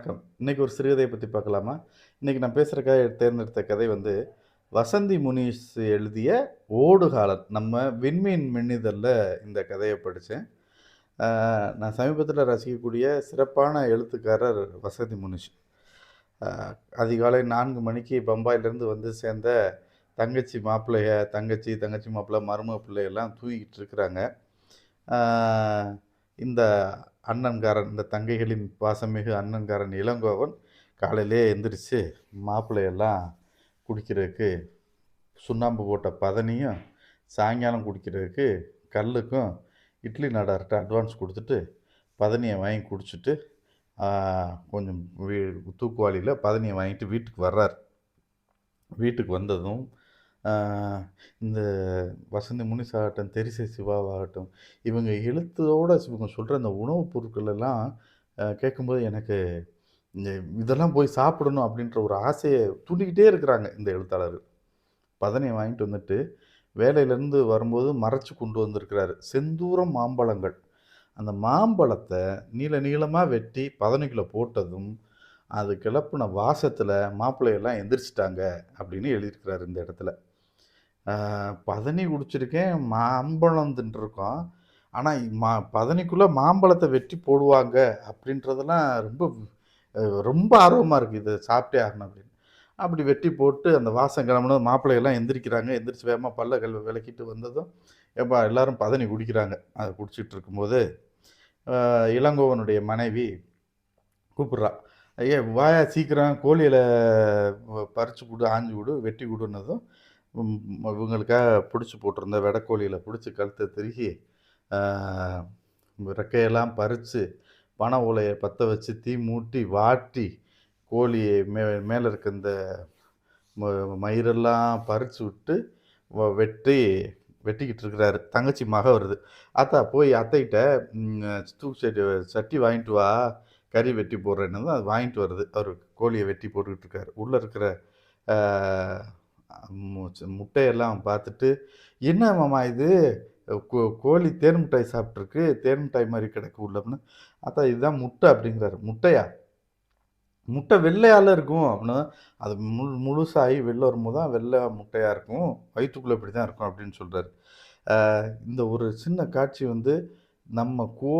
வணக்கம். இன்றைக்கி ஒரு சிறுகதையை பற்றி பார்க்கலாமா? இன்றைக்கி நான் பேசுகிறக்காக தேர்ந்தெடுத்த கதை வந்து, வசந்தி முனிஷ் எழுதிய ஓடுகாலன். நம்ம விண்மீன் மின்னிதழில் இந்த கதையை படித்தேன் நான் சமீபத்தில் ரசிக்கக்கூடிய சிறப்பான எழுத்துக்காரர் வசந்தி முனிஷ். அதிகாலை நான்கு மணிக்கு பம்பாயிலேருந்து வந்து சேர்ந்த தங்கச்சி மாப்பிள்ளைய, தங்கச்சி, தங்கச்சி மாப்பிள்ளை, மருமக பிள்ளையெல்லாம் தூங்கிட்டு இருக்கிறாங்க. இந்த அண்ணன்காரன், இந்த தங்கைகளின் பாசமிகு அண்ணன்காரன் இளங்கோவன் காலையிலேயே எந்திரிச்சு மாப்பிள்ளையெல்லாம் குடிக்கிறதுக்கு சுண்ணாம்பு போட்ட பதனியும், சாயங்காலம் குடிக்கிறதுக்கு கல்லுக்கும் இட்லி நாடார்ட்ட அட்வான்ஸ் கொடுத்துட்டு பதனியை வாங்கி குடிச்சிட்டு கொஞ்சம் வீ தூக்குவாளியில் பதனியை வாங்கிட்டு வீட்டுக்கு வர்றார். வீட்டுக்கு வந்ததும், இந்த வசந்தி முனிஸ் ஆகட்டும், தெரிசை சிவாவாகட்டும், இவங்க எழுத்தோடு இவங்க சொல்கிற அந்த உணவுப் பொருட்கள் எல்லாம் கேட்கும்போது எனக்கு இந்த இதெல்லாம் போய் சாப்பிடணும் அப்படின்ற ஒரு ஆசையை தூண்டிக்கிட்டே இருக்கிறாங்க இந்த எழுத்தாளர்கள். பதனையை வாங்கிட்டு வந்துட்டு, வேலையிலேருந்து வரும்போது மறைச்சி கொண்டு வந்திருக்கிறாரு. செந்தூரம் மாம்பழங்கள். அந்த மாம்பழத்தை நீள நீளமாக வெட்டி பதனிக்குள்ள போட்டதும், அது கிளப்புன வாசத்தில் மாப்பிள்ளையெல்லாம் எந்திரிச்சிட்டாங்க அப்படின்னு எழுதியிருக்கிறாரு இந்த இடத்துல. பதனி குடிச்சிருக்கேன், மாம்பழம் தின்றுருக்கோம். ஆனால் மா பதனிக்குள்ளே மாம்பழத்தை வெட்டி போடுவாங்க அப்படின்றதெல்லாம் ரொம்ப ரொம்ப ஆர்வமாக இருக்குது இதை சாப்பிட்டே ஆகணும் அப்படின்னு. அப்படி வெட்டி போட்டு அந்த வாசம் கிளம்புனது மாப்பிள்ளைகள்லாம் எந்திரிக்கிறாங்க. எந்திரிச்சு வேகமாக பல்ல கல் விளக்கிட்டு வந்ததும், எப்போ எல்லோரும் பதனி குடிக்கிறாங்க. அதை குடிச்சிட்டு இருக்கும்போது, இளங்கோவனுடைய மனைவி கூப்பிட்றா "ஐயா வாயா சீக்கிரம் கோழியில் பறித்து கொடு ஆஞ்சு கொடு வெட்டி கொடுன்னதும் இவங்களுக்காக பிடிச்சி போட்டிருந்த வெடக்கோழியில் பிடிச்சி கழுத்த திருகி, ரெக்கையெல்லாம் பறித்து பனை உலையை பற்ற வச்சு தீ மூட்டி, வாட்டி, கோழியை மே மேலே இருக்க இந்த ம மயிரெல்லாம் பறித்து விட்டு, வ வெட்டி வெட்டிக்கிட்டு இருக்கிறாரு. தங்கச்சி மக வருது. அத்தா போய் அத்தைகிட்ட தூக்கு சட்டி சட்டி வாங்கிட்டு வா, கறி வெட்டி போடுறேன்னதும், அது வாங்கிட்டு வருது. அவர் கோழியை வெட்டி போட்டுக்கிட்டு இருக்காரு. உள்ளே இருக்கிற முட்டையெல்லாம் பார்த்துட்டு, "என்ன மாமா இது? கோ கோழி தேன் மிட்டாய் சாப்பிட்ருக்கு தேன் மிட்டாய் மாதிரி கிடக்கு உள்ள" அப்படின்னா, இதுதான் முட்டை" அப்படிங்கிறாரு. "முட்டையா? முட்டை வெள்ளையால் இருக்கும்" அப்படின்னா, "அது முழு முழுசாகி வெளில வரும்போது தான் வெள்ளை முட்டையாக இருக்கும். வயிற்றுக்குள்ளே இப்படி தான் இருக்கும்" அப்படின்னு சொல்கிறாரு இந்த ஒரு சின்ன காட்சி வந்து நம்ம கோ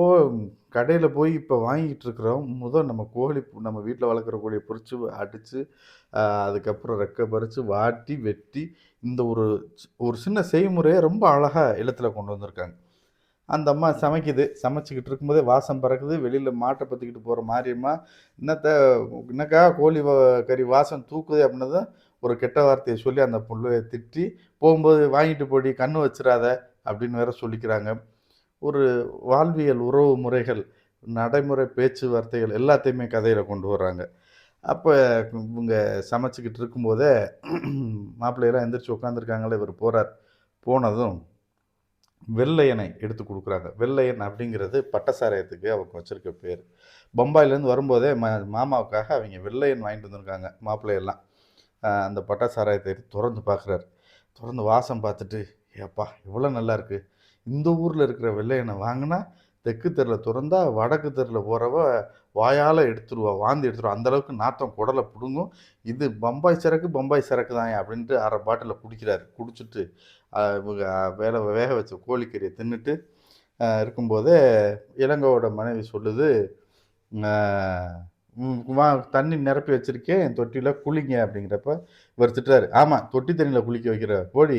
கடையில் போய் இப்போ வாங்கிட்டு இருக்கிறோம். முதல் நம்ம கோழி நம்ம வீட்டில் வளர்க்குற கோழியை பொரிச்சு, அடித்து அதுக்கப்புறம் ரெக்க பறித்து வாட்டி, வெட்டி இந்த ஒரு ஒரு சின்ன செய்முறையை ரொம்ப அழகாக இல்லத்தில் கொண்டு வந்திருக்காங்க. அந்த அம்மா சமைக்குது. சமைச்சிக்கிட்டு இருக்கும்போதே வாசம் பறக்குது. வெளியில் மாட்டை பற்றிக்கிட்டு போகிற மாதிரியம்மா "என்னத்த என்னக்கா கோழி கறி வாசம் தூக்குது அப்படின்னதும், ஒரு கெட்ட வார்த்தையை சொல்லி அந்த புள்ளையை திட்டி, "போகும்போது வாங்கிட்டு போடி, கண்ணு வச்சிடாத அப்படின்னு வேற சொல்லிக்கிறாங்க. ஒரு வாழ்வியல் உறவு முறைகள், நடைமுறை பேச்சுவார்த்தைகள் எல்லாத்தையுமே கதையில் கொண்டு வர்றாங்க. அப்போ இவங்க சமைச்சிக்கிட்டு இருக்கும்போதே, மாப்பிள்ளையெல்லாம் எந்திரிச்சு உட்காந்துருக்காங்களே இவர் போகிறார் போனதும், வெள்ளையனை எடுத்து கொடுக்குறாங்க வெள்ளையன் அப்படிங்கிறது பட்ட சாராயத்துக்கு அவங்க வச்சிருக்க பேர் பம்பாயிலேருந்து வரும்போதே ம மாமாவுக்காக அவங்க வெள்ளையன் வாங்கிட்டு வந்திருக்காங்க, மாப்பிள்ளையெல்லாம். அந்த பட்ட திறந்து தொறந்து பார்க்குறாரு. திறந்து வாசம் பார்த்துட்டு, "ஏப்பா எவ்வளோ நல்லாயிருக்கு. இந்த ஊரில் இருக்கிற வெள்ளையனை வாங்கினா தெற்கு தெருல திறந்தா வடக்கு தெருல போறவ வாயால் எடுத்துருவா. வாந்தி எடுத்துருவா. அந்த அளவுக்கு நாத்தம் குடலை பிடுங்கும் இது பம்பாய் சரக்கு, பம்பாய் சரக்கு தான் அப்படின்ட்டு 1/2 பாட்டில குடிக்கிறாரு. குடிச்சிட்டு, இவங்க வேக வச்ச கோழிக்கறியை தின்னுட்டு இருக்கும்போதே, இளங்கோவோட மனைவி சொல்லுது, "வா தண்ணி நிரப்பி வச்சுருக்கேன் தொட்டியில் குளிங்க" அப்படிங்கிறப்ப, இவர் திட்டுறாரு. ஆமாம் தொட்டி தண்ணியில் குளிக்க வைக்கிற. போடி,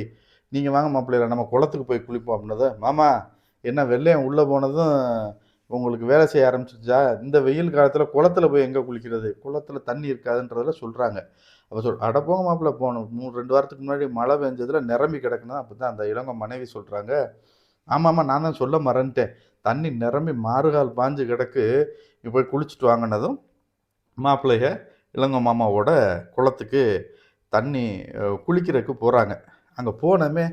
நீங்கள் வாங்க மாப்பிள்ளையில நம்ம குளத்துக்கு போய் குளிப்போம்" அப்படின்னதும், "மாமா என்ன வெள்ளையன் உள்ளே போனதும் உங்களுக்கு வேலை செய்ய ஆரம்பிச்சிருச்சா இந்த வெயில் காலத்தில் குளத்தில் போய் எங்கே குளிக்கிறது? குளத்தில் தண்ணி இருக்காதுன்றதில் சொல்கிறாங்க அப்போ சொல் "அட போங்க மாப்பிள்ளை போகணும் மூணு ரெண்டு வாரத்துக்கு முன்னாடி மழை பெஞ்சதில் நிரம்பி கிடக்குன்னா" அப்பதான் அந்த இளங்கோ மனைவி சொல்கிறாங்க ஆமாம் நான் தான் சொல்ல மறந்துட்டேன். தண்ணி நிரம்பி மாறுகால் பாய்ஞ்சு கிடக்கு. இப்போ போய் குளிச்சுட்டு வாங்கினதும் மாப்பிள்ளைய இளங்கோ மாமாவோட குளத்துக்கு தண்ணி குளிக்கிறதுக்கு போகிறாங்க அங்கே போனமே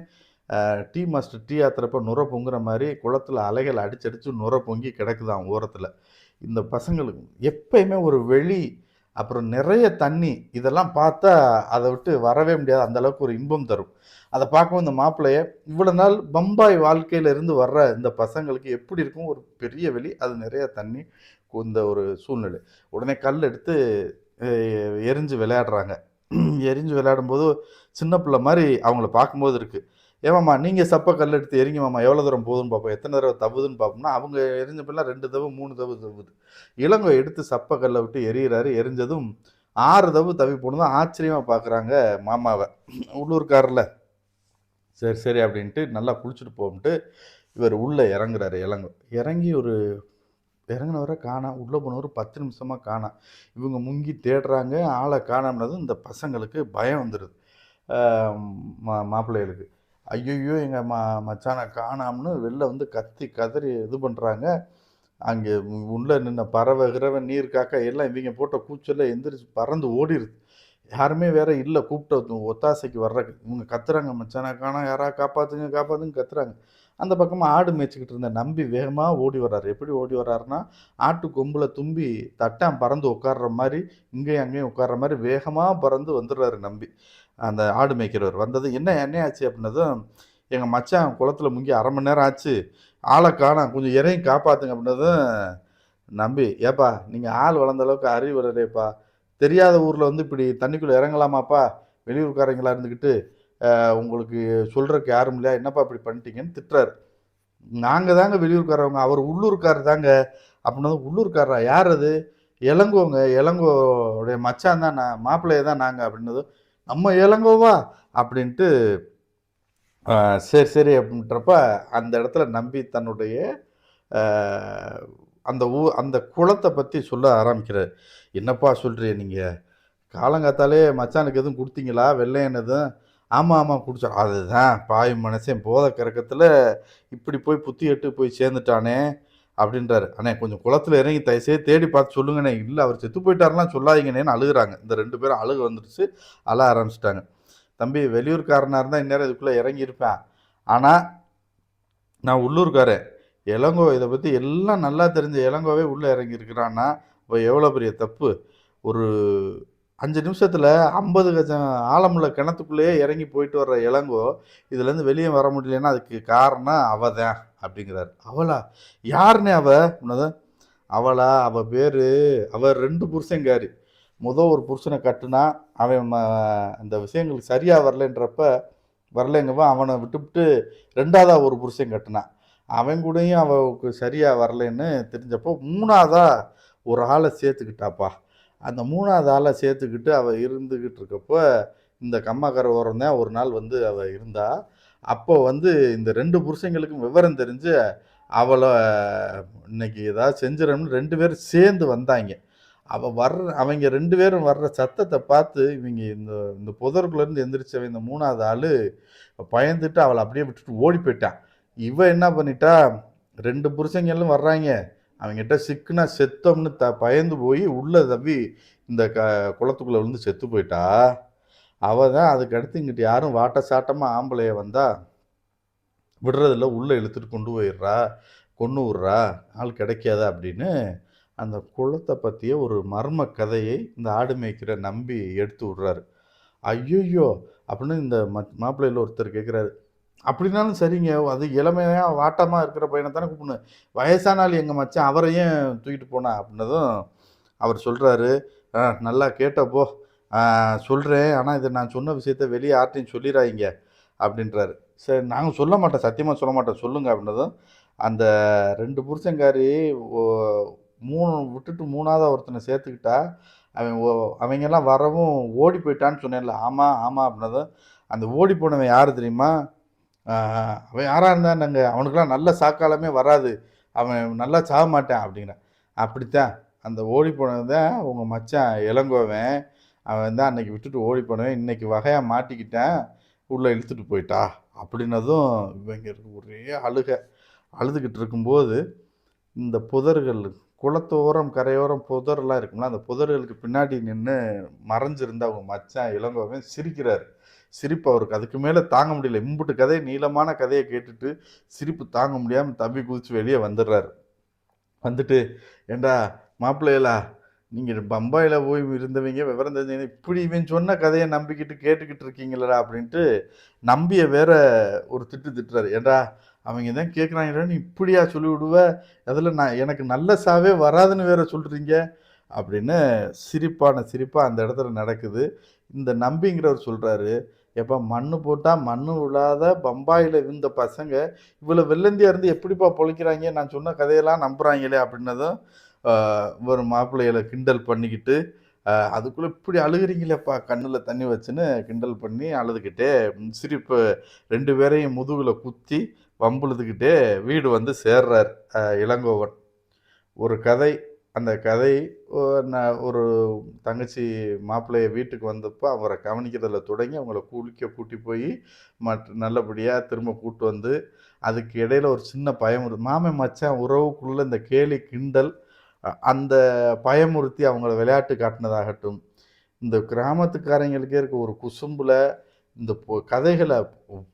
டீ மாஸ்டர் டீ ஆத்துறப்ப நுர பொங்குற மாதிரி குளத்தில் அலைகள் அடிச்சு அடித்து நுர பொங்கி கிடக்குதாம் ஓரத்தில். இந்த பசங்களுக்கு எப்பயுமே ஒரு வெளி அப்புறம் நிறைய தண்ணி இதெல்லாம் பார்த்தா அதை விட்டு வரவே முடியாது. அந்தளவுக்கு ஒரு இன்பம் தரும். அதை பார்க்கவும் இந்த மாப்பிள்ளைய இவ்வளோ நாள் பம்பாய் வாழ்க்கையில இருந்து வர்ற இந்த பசங்களுக்கு எப்படி இருக்கும்? ஒரு பெரிய வெளி அது நிறைய தண்ணி இந்த ஒரு சூழ்நிலை. உடனே கல் எடுத்து எரிஞ்சு விளையாடுறாங்க. எரிஞ்சு விளையாடும்போது சின்ன பிள்ளை மாதிரி அவங்கள பார்க்கும்போது இருக்குது ஏமாம்மா நீங்கள் சப்ப கல் எடுத்து எரிங்க மாமா எவ்வளோ தூரம் போகுதுன்னு பார்ப்போம் எத்தனை தடவை தவுதுன்னு பார்ப்போம்னா அவங்க எரிஞ்ச பிள்ளை ரெண்டு தவு மூணு தவு தவுது. இளங்கோ எடுத்து சப்ப கல்லை விட்டு எரியிறாரு. எரிஞ்சதும் ஆறு தவு தவி போனதும் ஆச்சரியமாக பார்க்குறாங்க மாமாவை. உள்ளூர்காரில் சரி சரி அப்படின்ட்டு நல்லா குளிச்சுட்டு போகும்ட்டு இவர் உள்ளே இறங்குறாரு இளங்கோ. இறங்கி ஒரு இறங்கினவரை காணாம் உள்ளே போனவர் பத்து நிமிஷமாக காணாம் இவங்க முங்கி தேடுறாங்க ஆளை காணாமனதும் இந்த பசங்களுக்கு பயம் வந்துடுது மா மாப்பிள்ளைகளுக்கு. ஐயையோ எங்கள் ம மச்சானை காணாம்னு வெளில வந்து கத்தி கதறி இது பண்ணுறாங்க அங்கே உள்ளே நின்ன பறவை கிரவை நீர் காக்கா எல்லாம் இவங்க போட்ட கூச்சலில் எந்திரிச்சு பறந்து ஓடிடுது யாருமே வேற இல்லை. கூப்பிட்ட ஒத்தாசைக்கு வர்றக்கு இவங்க கத்துறாங்க மச்சான. காணா யாரா காப்பாத்துங்க காப்பாத்துங்க கத்துறாங்க. அந்த பக்கமாக ஆடு மேய்ச்சிக்கிட்டு இருந்த நம்பி வேகமாக ஓடி வர்றாரு. எப்படி ஓடி வர்றாருன்னா ஆட்டு கொம்பில் தும்பி தட்டான் பறந்து உட்கார்ற மாதிரி இங்கேயும் அங்கேயும் உட்கார்ற மாதிரி வேகமாக பறந்து வந்துடுறாரு நம்பி. அந்த ஆடு மேய்க்கிறவர். வந்தது என்ன என்ன ஆச்சு? அப்படின்னதும் எங்கள் மச்சான் குளத்துல முங்கி அரை மணி நேரம் ஆச்சு. ஆளை காணாம். கொஞ்சம் இறையும் காப்பாற்றுங்க அப்படின்னதும் நம்பி ஏப்பா நீங்கள் ஆள் வளர்ந்த அளவுக்கு அறிவு வரலையப்பா தெரியாத ஊரில் வந்து இப்படி தண்ணிக்குள்ளே இறங்கலாமாப்பா? வெளியூர்காரங்களா இருந்துக்கிட்டு உங்களுக்கு சொல்கிறதுக்கு யாரும் இல்லையா? என்னப்பா இப்படி பண்ணிட்டீங்கன்னு திட்டுறாரு. நாங்கள் தாங்க வெளியூர்காரவங்க. அவர் உள்ளூர்காரர் தாங்க. அப்படின்னா உள்ளூர்காரரா? யார் அது? இளங்கோங்க. இளங்கோடைய மச்சான் தான் நான் மாப்பிள்ளைய தான் நாங்கள் அப்படின்னது நம்ம இளங்கோவா? அப்படின்ட்டு சரி சரி அப்படின்றப்ப அந்த இடத்துல நம்பி தன்னுடைய அந்த ஊ அந்த குளத்தை பற்றி சொல்ல ஆரம்பிக்கிறார். என்னப்பா சொல்கிறீ நீங்கள் காலங்காத்தாலே மச்சானுக்கு எதுவும் கொடுத்தீங்களா? வெள்ளையன் எதுவும் ஆமாம் ஆமாம் குடிச்சா அதுதான் பாய் மனுஷன் போத கறக்கத்தில் இப்படி போய் புத்தி எட்டு போய் சேர்ந்துட்டானே அப்படின்றாரு. அண்ணே கொஞ்சம் குளத்தில் இறங்கி தயசே தேடி பார்த்து சொல்லுங்கண்ணே. இல்லை அவர் செத்து போயிட்டாருலாம் சொல்லாதீங்கண்ணேன்னு அழுகுறாங்க. இந்த ரெண்டு பேரும் அழுக வந்துடுச்சு அழ ஆரம்பிச்சிட்டாங்க. தம்பி வெளியூர்காரனாக இருந்தால் இந்நேரம் இதுக்குள்ளே இறங்கியிருப்பேன். ஆனால் நான் உள்ளூர்காரன். இளங்கோ இதை பற்றி எல்லாம் நல்லா தெரிஞ்ச இளங்கோவே உள்ளே இறங்கியிருக்கிறான்னா இப்போ எவ்வளோ பெரிய தப்பு? ஒரு அஞ்சு நிமிஷத்தில் ஐம்பது கஜம் ஆழமுள்ள கிணத்துக்குள்ளேயே இறங்கி போயிட்டு வர்ற இளங்கோ இதுலேருந்து வெளியே வர முடியலன்னா அதுக்கு காரணம் அவ தான் அப்படிங்கிறார். அவளா? யாருன்னே அவ? உன்னதான் அவளா? அவ பேர்? அவள் ரெண்டு புருஷங்காரி முத ஒரு புருஷனை கட்டுனா அவன் ம- அந்த விஷயங்களுக்கு சரியாக வரலன்றப்ப வரலங்கப்ப அவனை விட்டுவிட்டு ரெண்டாவதாக ஒரு புருஷன் கட்டினான் அவன் கூடயும் அவளுக்கு சரியாக வரலைன்னு தெரிஞ்சப்போ மூணாவதாக ஒரு ஆளை சேர்த்துக்கிட்டாப்பா. அந்த மூணாவது ஆளை சேர்த்துக்கிட்டு அவள் இருந்துக்கிட்டு இருக்கப்போ இந்த கம்மாக்கரை ஓரம் தான் ஒரு நாள் வந்து அவள் இருந்தா. அப்போ வந்து இந்த ரெண்டு புருஷங்களுக்கும் விவரம் தெரிஞ்சு அவளை இன்னைக்கு ஏதாவது செஞ்சிடணும்னு ரெண்டு பேரும் சேர்ந்து வந்தாங்க. அவள் வர்ற அவங்க ரெண்டு பேரும் வர்ற சத்தத்தை பார்த்து இவங்க இந்த இந்த புதருக்குள்ளேருந்து எந்திரிச்சவன் இந்த மூணாவது ஆள் பயந்துட்டு அவளை அப்படியே விட்டுட்டு ஓடி போயிட்டான். இவ என்ன பண்ணிட்டா ரெண்டு புருஷங்களும் வர்றாங்க. அவங்ககிட்ட சிக்குனா செத்தோம்னு த பயந்து போய் உள்ளே தப்பி இந்த க குளத்துக்குள்ளே விழுந்து செத்து போயிட்டா. அவ தான் அதுக்கடுத்து இங்கிட்டு யாரும் வாட்ட சாட்டமாக ஆம்பளைய வந்தா விடுறதில்ல உள்ளே இழுத்துட்டு கொண்டு போயிடுறா கொண்டு விட்றா ஆள் கிடைக்காத அப்படின்னு அந்த குளத்தை பற்றிய ஒரு மர்ம கதையை இந்த ஆடு மேய்க்கிற நம்பி எடுத்து விடுறாரு. ஐயோ அப்படின்னு இந்த ம- மாப்பிள்ளையில ஒருத்தர் கேட்குறாரு அப்படின்னாலும் சரிங்க. அது இளமையாக வாட்டமாக இருக்கிற பையனை தானே கூப்பிடணும். வயசான ஆள் எங்கள் மச்சான் அவரையும் தூக்கிட்டு போனா அப்படின்னதும் அவர் சொல்கிறாரு நல்லா கேட்டப்போ சொல்கிறேன் ஆனால் இதை நான் சொன்ன விஷயத்த வெளியே யார்ட்டையும் சொல்லிடாதீங்க அப்படின்றாரு. சரி நாங்கள் சொல்ல மாட்டோம். சத்தியமாக சொல்ல மாட்டோம். சொல்லுங்க அப்படின்னதும் அந்த ரெண்டு புருஷங்காரி ஓ- மூணு விட்டுட்டு மூணாவது ஒருத்தனை சேர்த்துக்கிட்டா அவன் ஓ- அவங்கெல்லாம் வரவும் ஓடி போயிட்டான்னு சொன்னேன்ல. ஆமாம் ஆமாம் அப்படின்னதும் அந்த ஓடி போனவன் யார் தெரியுமா? அவன் யாராக இருந்தான் நாங்கள் அவனுக்கெல்லாம் நல்ல சாக்காலமே வராது. அவன் நல்லா சாக மாட்டான் அப்படிங்கிறான் அப்படித்தான். அந்த ஓடி போனது தான் உங்கள் மச்சான் இளங்கோவன். அவன் தான் அன்னைக்கு விட்டுட்டு ஓடி போனவன். இன்னைக்கு வகையாக மாட்டிக்கிட்டேன். உள்ளே இழுத்துட்டு போயிட்டா. அப்படின்னதும் இவங்க ஒரே அழுக. அழுதுகிட்டு இருக்கும்போது இந்த புதர்கள் குளத்தோரம் கரையோரம் புதர்லாம் இருக்கும்ல அந்த புதர்களுக்கு பின்னாடி நின்று மறைஞ்சிருந்த அவங்க மச்சான் இளங்கோவன் சிரிக்கிறார். சிரிப்பு அவருக்கு அதுக்கு மேலே தாங்க முடியல. இம்புட்டு கதையை நீளமான கதையை கேட்டுட்டு சிரிப்பு தாங்க முடியாமல் தம்பி குதிச்சு வெளியே வந்துடுறாரு. வந்துட்டு ஏண்டா மாப்பிள்ளைகளா நீங்கள் பம்பாயில் போய் இருந்தவங்க விவரம் தெரிஞ்சவங்க இப்படி இவன் சொன்ன கதையை நம்பிக்கிட்டு கேட்டுக்கிட்டு இருக்கீங்களடா அப்படின்ட்டு நம்பிய வேற ஒரு திட்டு திட்டுறாரு. ஏண்டா அவங்க தான் கேட்குறாங்க இப்படியா சொல்லி விடுவ அதில் நான் எனக்கு நல்ல சாவே வராதுன்னு வேற சொல்கிறீங்க அப்படின்னு சிரிப்பான சிரிப்பாக அந்த இடத்துல நடக்குது. இந்த நம்பிங்கிறவர் சொல்கிறாரு எப்போ மண் போட்டால் மண்ணு விழாத பம்பாயில் இருந்த பசங்க இவ்வளோ வெள்ளந்தியாக இருந்து எப்படிப்பா பொழைக்கிறாங்க? நான் சொன்ன கதையெல்லாம் நம்புகிறாங்களே அப்படின்னதும் ஒரு மாப்பிள்ளைகளை கிண்டல் பண்ணிக்கிட்டு அதுக்குள்ளே இப்படி அழுகுறீங்களேப்பா கண்ணில் தண்ணி வச்சுன்னு கிண்டல் பண்ணி அழுதுகிட்டே சிரிப்பு ரெண்டு பேரையும் முதுகில் குத்தி வம்புழுதுகிட்டே வீடு வந்து சேர்றார் இளங்கோவன். ஒரு கதை அந்த கதை ஒரு தங்கச்சி மாப்பிள்ளைய வீட்டுக்கு வந்தப்போ அவரை கவனிக்கிறதில் தொடங்கி அவங்கள குளிக்க கூட்டி போய் மற்ற நல்லபடியாக திரும்ப கூட்டு வந்து அதுக்கு இடையில ஒரு சின்ன பயமுறு மாமன் மச்சான் உறவுக்குள்ளே இந்த கேலி கிண்டல் அந்த பயமுறுத்தி அவங்கள விளையாட்டு காட்டினதாகட்டும் இந்த கிராமத்துக்காரங்களுக்கே இருக்க ஒரு குசும்பில் இந்த பொ- கதைகளை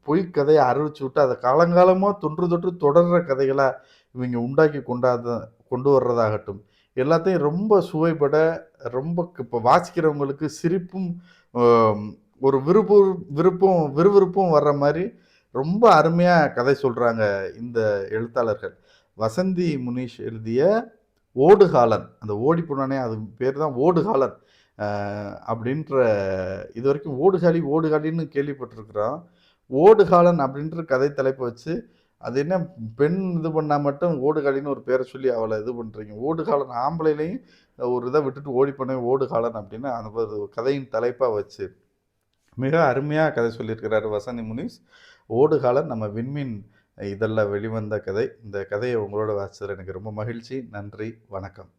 பொய் கதையை அறிவிச்சு விட்டு அதை காலங்காலமாக தொன்று தொற்று தொடர்ற கதைகளை இவங்க உண்டாக்கி கொண்டாத கொண்டு வர்றதாகட்டும் எல்லாத்தையும் ரொம்ப சுவைப்பட ரொம்ப இப்போ வாசிக்கிறவங்களுக்கு சிரிப்பும் ஒரு விருப்பு விருப்பம் விறுவிறுப்பும் வர்ற மாதிரி ரொம்ப அருமையாக கதை சொல்கிறாங்க இந்த எழுத்தாளர்கள். வசந்தி முனீஷ் எழுதிய ஓடுகாலன். அந்த ஓடி போனானே அது பேர் தான் ஓடுகாலன். அப்படின்ற இது வரைக்கும் ஓடுகாலி ஓடுகாலின்னு கேள்விப்பட்டிருக்கிறோம். ஓடுகாலன் அப்படின்ற கதை தலைப்பை வச்சு அது என்ன பெண் இது பண்ணால் மட்டும் ஓடுகாலின்னு ஒரு பேரை சொல்லி அவளை இது பண்ணுறீங்க ஓடுகாலன் ஆம்பளையிலையும் ஒரு இதை விட்டுட்டு ஓடி பண்ண ஓடுகாலன் அப்படின்னு அந்த கதையின் தலைப்பாக வச்சு மிக அருமையாக கதை சொல்லியிருக்கிறாரு வசந்தி முனிஸ். ஓடுகாலன் நம்ம விண்மீன் இதெல்லாம் வெளிவந்த கதை. இந்த கதையை உங்களோட வாசிச்சதில் எனக்கு ரொம்ப மகிழ்ச்சி. நன்றி. வணக்கம்.